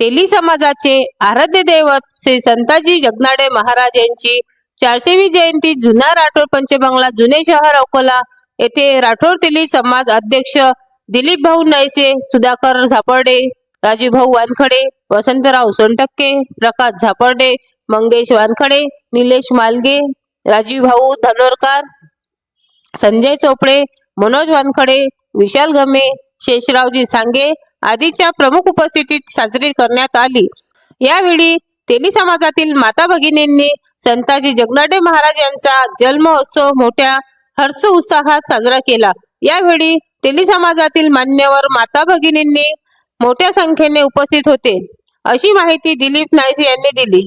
तेली समाजाचे आराध्य दैवत श्री संताजी जगनाडे महाराज यांची चारशेवी जयंती जुना राठोड पंचबंगला जुने शहर अकोला येथे राठोड तेली समाज अध्यक्ष दिलीप भाऊ नैसे सुधाकर झापर्डे राजू भाऊ वानखडे वसंतराव सोनटक्के प्रकाश झापर्डे मंगेश वानखडे निलेश मालगे राजीव भाऊ धनोरकर संजय चोपडे मनोज वानखडे विशाल गमे शेषरावजी सांगे आदीच्या प्रमुख उपस्थितीत साजरी करण्यात आली. यावेळी तेली समाजातील माता भगिनींनी संताजी जगनाडे महाराज यांचा जन्मोत्सव मोठ्या हर्ष उत्साहात साजरा केला. यावेळी तेली समाजातील मान्यवर माता भगिनींनी मोठ्या संख्येने उपस्थित होते. अशी माहिती दिलीप नायसे यांनी दिली.